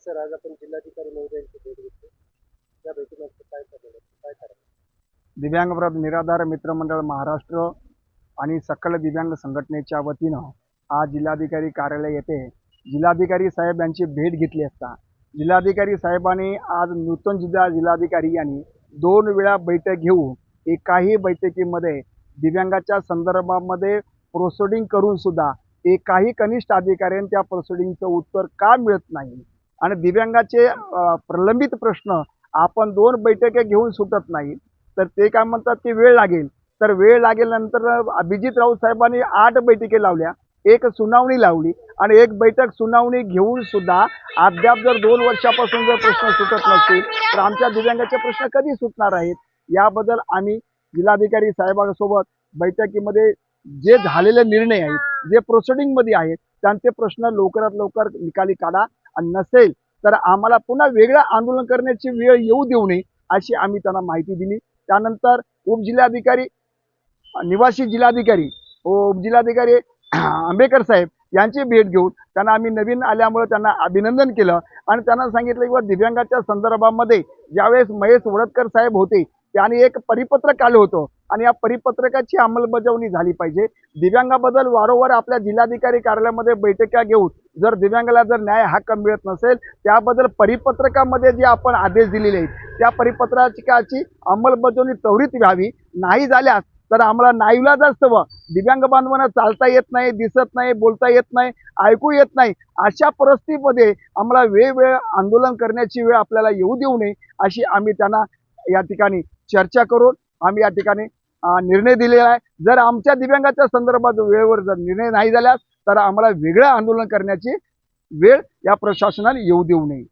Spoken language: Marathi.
सर आज आपण जिल्हाधिकारी महोदयांची भेट घेतली. त्या भेटीनंतर काय ठरवलं काय ठरवलं दिव्यांग प्रद निराधार मित्रमंडळ महाराष्ट्र आणि सकल दिव्यांग संघटनेच्या वतीनं आज जिल्हाधिकारी कार्यालय येथे जिल्हाधिकारी साहेब यांची भेट घेतली असता. जिल्हाधिकारी साहेबांनी आज नूतन जिल्हा जिल्हाधिकारी यांनी दोन वेळा बैठक घेऊन एकाही बैठकीमध्ये दिव्यांगाच्या संदर्भामध्ये प्रोसिडिंग करून सुद्धा एकाही कनिष्ठ अधिकाऱ्यांनी त्या प्रोसिडिंगचं उत्तर का मिळत नाही? आणि दिव्यांगाचे प्रलंबित प्रश्न आपण दोन बैठके घेऊन सुटत नाही. तर ते काय म्हणतात की वेळ लागेल. तर वेळ लागेल नंतर अभिजित राऊत साहेबांनी आठ बैठकी लावल्या. एक सुनावणी लावली आणि एक बैठक सुनावणी घेऊन सुद्धा अद्याप जर दोन वर्षापासून जर प्रश्न सुटत नसतील तर आमच्या दिव्यांगाचे प्रश्न कधी सुटणार आहेत? याबद्दल आम्ही जिल्हाधिकारी साहेबांसोबत बैठकीमध्ये जे झालेले निर्णय आहेत जे प्रोसिडिंगमध्ये आहेत त्यांचे प्रश्न लवकरात लवकर निकाली काढा. आणि नसेल तर आम्हाला पुन्हा वेगळं आंदोलन करण्याची वेळ येऊ देऊ नये अशी आम्ही त्यांना माहिती दिली. त्यानंतर उपजिल्हाधिकारी निवासी जिल्हाधिकारी उपजिल्हाधिकारी आंबेकर साहेब यांची भेट घेऊन त्यांना आम्ही नवीन आल्यामुळे त्यांना अभिनंदन केलं आणि त्यांना सांगितलं की बा दिव्यांगाच्या संदर्भामध्ये ज्यावेळेस महेश वडतकर साहेब होते त्याने एक परिपत्रक आलं होतं आणि या परिपत्रकाची अंमलबजावणी झाली पाहिजे. दिव्यांगाबद्दल वारंवार आपल्या जिल्हाधिकारी कार्यालयामध्ये बैठका घेऊन जर दिव्यांगाला जर न्याय हक्क मिळत नसेल त्याबद्दल परिपत्रकामध्ये जे आपण आदेश दिलेले आहेत त्या परिपत्रकाची अंमलबजावणी त्वरित व्हावी. नाही झाल्यास तर आम्हाला नाईलाज असतं दिव्यांग बांधवांना चालता येत नाही दिसत नाही बोलता येत नाही ऐकू येत नाही अशा परिस्थितीमध्ये आम्हाला वेगवेगळं आंदोलन करण्याची वेळ आपल्याला येऊ देऊ नये अशी आम्ही त्यांना या ठिकाणी चर्चा करून आम्ही या ठिकाणी निर्णय दिलेला आहे. जर आमच्या दिव्यांगाच्या संदर्भात वेळेवर जर निर्णय नाही झाल्यास तर आम्हाला वेगळं आंदोलन करण्याची वेळ या प्रशासनाला येऊ देऊ नये.